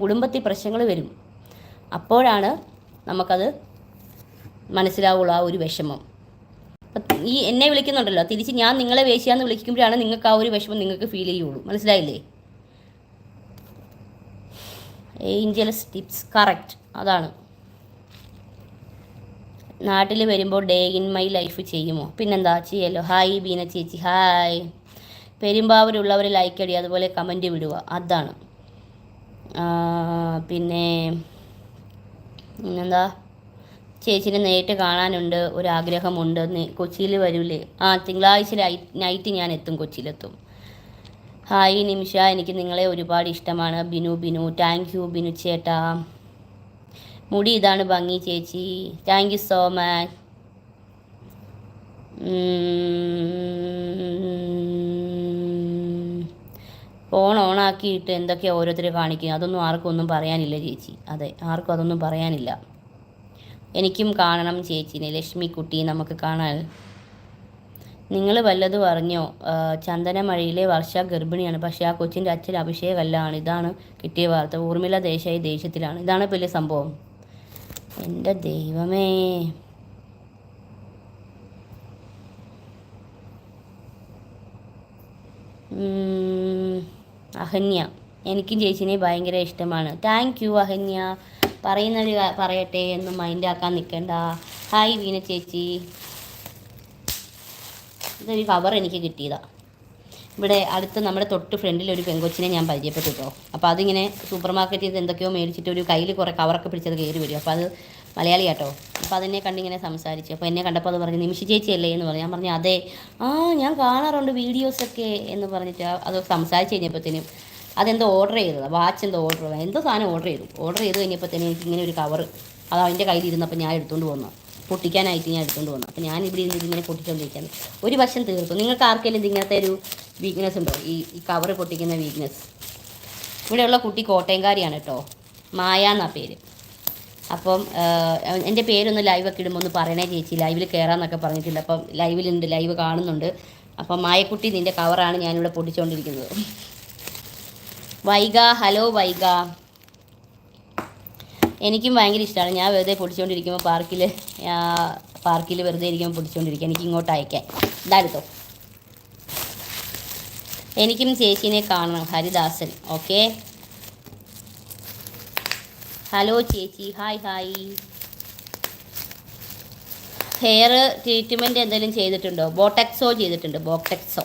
കുടുംബത്തിൽ പ്രശ്നങ്ങൾ വരും. അപ്പോഴാണ് നമുക്കത് മനസ്സിലാവുള്ള ആ ഒരു വിഷമം. ഈ എന്നെ വിളിക്കുന്നുണ്ടല്ലോ. തിരിച്ച് ഞാൻ നിങ്ങളെ വേശ്യാന്ന് വിളിക്കുമ്പോഴാണ് നിങ്ങൾക്ക് ആ ഒരു വിഷമം നിങ്ങൾക്ക് ഫീൽ ചെയ്യുള്ളൂ. മനസ്സിലായില്ലേ? ഏഞ്ചൽസ് ടിപ്സ് കറക്റ്റ് അതാണ്. നാട്ടിൽ വരുമ്പോൾ ഡേ ഇൻ മൈ ലൈഫ് ചെയ്യുമോ? പിന്നെന്താ ചെയ്യല്ലോ? ഹായ് ബീന ചേച്ചി. ഹായ് പെരുമ്പാവൂരുള്ളവർ ലൈക്ക് അടി അതുപോലെ കമന്റ് വിടുക അതാണ്. പിന്നെ പിന്നെന്താ? ചേച്ചിനെ നേരിട്ട് കാണാനുണ്ട് ഒരാഗ്രഹമുണ്ട്. കൊച്ചിയിൽ വരൂലേ? ആ തിങ്കളാഴ്ച നൈറ്റ് ഞാൻ എത്തും കൊച്ചിയിലെത്തും. ഹായ് നിമിഷ. എനിക്ക് നിങ്ങളെ ഒരുപാട് ഇഷ്ടമാണ്. ബിനു ബിനു. താങ്ക് യു ബിനു ചേട്ടാ. മുടി ഇതാണ് ഭംഗി ചേച്ചി. Thank you so much phone ഓണാക്കിയിട്ട് എന്തൊക്കെയാണ് ഓരോരുത്തർ കാണിക്കുക അതൊന്നും ആർക്കും ഒന്നും പറയാനില്ല ചേച്ചി. അതെ ആർക്കും അതൊന്നും പറയാനില്ല. എനിക്കും കാണണം ചേച്ചിനെ ലക്ഷ്മിക്കുട്ടി നമുക്ക് കാണാൻ. നിങ്ങൾ വല്ലതും അറിഞ്ഞോ ചന്ദനമഴയിലെ വർഷ ഗർഭിണിയാണ് പക്ഷേ ആ കൊച്ചിന്റെ അച്ഛൻ അഭിഷേകല്ലാണ്. ഇതാണ് കിട്ടിയ വാർത്ത. ഊർമിള ദേശായി ദേശത്തിലാണ്. ഇതാണ് വലിയ സംഭവം. എന്റെ ദൈവമേ. ഉം, അഹന്യ. എനിക്കും ചേച്ചിനെ ഭയങ്കര ഇഷ്ടമാണ്. Thank you Ahanya. പറയുന്നത് പറയട്ടെ എന്ന് മൈൻഡാക്കാൻ നിൽക്കണ്ട ഹായ് വീന ചേച്ചി. ഇതൊരു കവർ എനിക്ക് കിട്ടിയതാണ് ഇവിടെ അടുത്ത് നമ്മുടെ തൊട്ട് ഫ്രണ്ടിൽ ഒരു പെങ്കൊച്ചിനെ ഞാൻ പരിചയപ്പെട്ടു കേട്ടോ അപ്പോൾ അതിങ്ങനെ സൂപ്പർ മാർക്കറ്റിൽ നിന്ന് എന്തൊക്കെയോ മേടിച്ചിട്ട് ഒരു കയ്യിൽ കുറേ കവറൊക്കെ പിടിച്ചത് കയറി വരും. അപ്പോൾ അത് മലയാളി കേട്ടോ അപ്പോൾ അതിനെ കണ്ടിങ്ങനെ സംസാരിച്ചു. അപ്പോൾ എന്നെ കണ്ടപ്പോൾ അത് പറഞ്ഞു നിമിഷ ചേച്ചിയല്ലേ എന്ന് പറഞ്ഞു. ഞാൻ പറഞ്ഞു അതെ. ആ ഞാൻ കാണാറുണ്ട് വീഡിയോസൊക്കെ എന്ന് പറഞ്ഞിട്ട് അത് സംസാരിച്ച് കഴിഞ്ഞപ്പോഴത്തേനും അതെന്തോ ഓർഡർ ചെയ്തത്. വാച്ച് എന്തോ ഓർഡർ ചെയ്തത് എന്തോ സാധനം ഓർഡർ ചെയ്തു. ഓർഡർ ചെയ്ത് കഴിഞ്ഞപ്പോഴത്തേനും എനിക്ക് ഇങ്ങനെ ഒരു കവർ അത് അവന്റെ കയ്യിൽ ഇരുന്നപ്പോൾ ഞാൻ എടുത്തുകൊണ്ട് വന്നു. പൊട്ടിക്കാനായിട്ട് ഞാൻ എടുത്തുകൊണ്ട് വന്നു. അപ്പോൾ ഞാൻ ഇവിടെ ഇരുന്ന് ഇങ്ങനെ പൊട്ടിച്ചുകൊണ്ടിരിക്കുകയാണ് ഒരു വശം തീർത്തു. നിങ്ങൾക്ക് ആർക്കെങ്കിലും ഇങ്ങനത്തെ ഒരു വീക്ക്നെസ് ഉണ്ടോ? ഈ ഈ കവർ പൊട്ടിക്കുന്ന വീക്ക്നെസ് ഇവിടെയുള്ള കുട്ടി കോട്ടയംകാരിയാണ് കേട്ടോ. മായ എന്നാ പേര്. അപ്പം എന്റെ പേരൊന്ന് ലൈവൊക്കെ ഇടുമ്പോൾ ഒന്ന് പറയണേ ചേച്ചി. ലൈവിൽ കയറാമെന്നൊക്കെ പറഞ്ഞിട്ടുണ്ട്. അപ്പം ലൈവിലുണ്ട് ലൈവ് കാണുന്നുണ്ട്. അപ്പം മായക്കുട്ടി നിന്റെ കവറാണ് ഞാനിവിടെ പൊട്ടിച്ചുകൊണ്ടിരിക്കുന്നത് വൈഗ ഹലോ വൈഗ. എനിക്കും ഭയങ്കര ഇഷ്ടമാണ് ഞാൻ വെറുതെ പൊടിച്ചുകൊണ്ടിരിക്കുമ്പോൾ പാർക്കിൽ പാർക്കിൽ വെറുതെ ഇരിക്കുമ്പോൾ പൊടിച്ചുകൊണ്ടിരിക്കുക എനിക്ക് ഇങ്ങോട്ട് അയക്കാൻ ഇതാടുത്തോ എനിക്കും ചേച്ചീനെ കാണണം ഹരിദാസൻ. ഓക്കെ? ഹലോ ചേച്ചി. Hi hi. ഹെയർ ട്രീറ്റ്മെന്റ് എന്തെങ്കിലും ചെയ്തിട്ടുണ്ടോ? ബോട്ടക്സോ ചെയ്തിട്ടുണ്ട്? ബോട്ടക്സോ.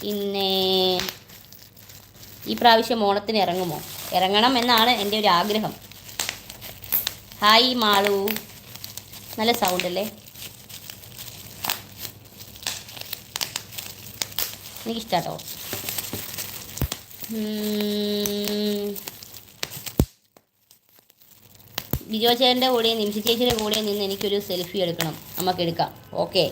പിന്നെ ഈ പ്രാവശ്യം ഓണത്തിന് ഇറങ്ങുമോ? ഇറങ്ങണം എന്നാണ് എന്റെ ഒരു ആഗ്രഹം. ഹായ് മാളു. നല്ല സൗണ്ട് അല്ലേ? എനിക്കിഷ്ടാട്ടോ. ബിജോ ചേട്ടന്റെ കൂടെയും നിമിഷ ചേച്ചിയുടെ കൂടെയും നിന്ന് എനിക്കൊരു സെൽഫി എടുക്കണം. നമുക്ക് എടുക്കാം. ഓക്കെ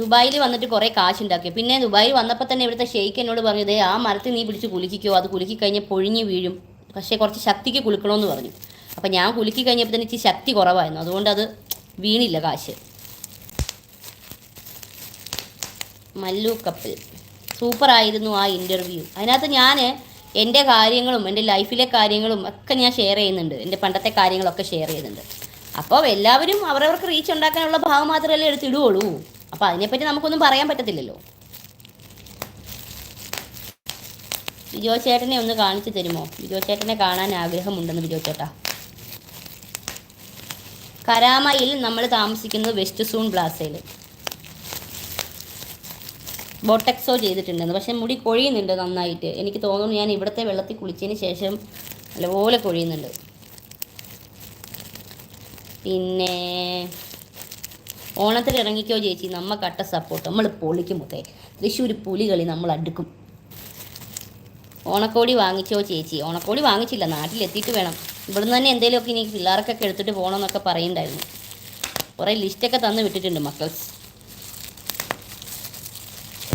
ദുബായിൽ വന്നിട്ട് കുറേ കാശുണ്ടാക്കി. പിന്നെ ദുബായിൽ വന്നപ്പോൾ തന്നെ ഇവിടുത്തെ ഷെയ്ക്ക് എന്നോട് പറഞ്ഞത് ആ മരത്തിൽ നീ പിടിച്ച് കുലുക്കിക്കോ. അത് കുലുക്കി കഴിഞ്ഞാൽ പൊഴിഞ്ഞ് വീഴും. പക്ഷേ കുറച്ച് ശക്തിക്ക് കുലുക്കണമെന്ന് പറഞ്ഞു. അപ്പം ഞാൻ കുലുക്കി കഴിഞ്ഞപ്പോൾ തന്നെ ഇച്ചിരി ശക്തി കുറവായിരുന്നു. അതുകൊണ്ട് അത് വീണില്ല കാശ്. മല്ലു കപ്പിൽ. സൂപ്പറായിരുന്നു ആ ഇന്റർവ്യൂ അതിനകത്ത് ഞാൻ എന്റെ കാര്യങ്ങളും എന്റെ ലൈഫിലെ കാര്യങ്ങളും ഒക്കെ ഞാൻ ഷെയർ ചെയ്യുന്നുണ്ട്. എന്റെ പണ്ടത്തെ കാര്യങ്ങളൊക്കെ ഷെയർ ചെയ്യുന്നുണ്ട്. അപ്പോൾ എല്ലാവരും അവരവർക്ക് റീച്ച് ഉണ്ടാക്കാനുള്ള ഭാഗം മാത്രമല്ലേ എടുത്തിടുകയുള്ളൂ അപ്പോൾ അതിനെപ്പറ്റി നമുക്കൊന്നും പറയാൻ പറ്റത്തില്ലല്ലോ. ബിജോ ചേട്ടനെ ഒന്ന് കാണിച്ചു തരുമോ? ബിജോ ചേട്ടനെ കാണാൻ ആഗ്രഹമുണ്ടെന്ന് ബിജോ ചേട്ടാ. കരാമയിൽ നമ്മൾ താമസിക്കുന്നത് വെസ്റ്റ് സൂൺ പ്ലാസയിൽ ബോട്ടക്സോ ചെയ്തിട്ടുണ്ടെന്ന്. പക്ഷെ മുടി കൊഴിയുന്നുണ്ട് നന്നായിട്ട്. എനിക്ക് തോന്നുന്നു ഞാൻ ഇവിടുത്തെ വെള്ളത്തിൽ കുളിച്ചതിന് ശേഷം നല്ലപോലെ കൊഴിയുന്നുണ്ട്. പിന്നെ ഓണത്തിന് ഇറങ്ങിക്കോ ചേച്ചി. നമ്മ കട്ട സപ്പോർട്ട്. നമ്മൾ പൊളിക്കും മുത്തേ. തൃശ്ശൂർ പുലികളി നമ്മൾ അടുക്കും. ഓണക്കോടി വാങ്ങിച്ചോ ചേച്ചി? ഓണക്കോടി വാങ്ങിച്ചില്ല. നാട്ടിലെത്തിയിട്ട് വേണം. ഇവിടുന്ന് തന്നെ എന്തെങ്കിലുമൊക്കെ ഇനി പിള്ളേർക്കൊക്കെ എടുത്തിട്ട് പോകണമെന്നൊക്കെ പറയുന്നുണ്ടായിരുന്നു. കുറേ ലിസ്റ്റൊക്കെ തന്ന് വിട്ടിട്ടുണ്ട് മക്കൾസ്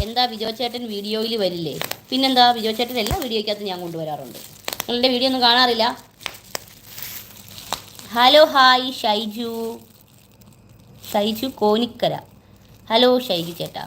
എന്താ ബിജോ ചേട്ടൻ വീഡിയോയിൽ വരില്ലേ? പിന്നെന്താ ബിജോ ചേട്ടൻ എല്ലാ വീഡിയോയ്ക്കകത്ത് ഞാൻ കൊണ്ടുവരാറുണ്ട്. നിങ്ങളുടെ വീഡിയോ ഒന്നും കാണാറില്ല? Hello hi Shaiju. Shaiju Konikkara. Hello Shaiju ചേട്ടാ.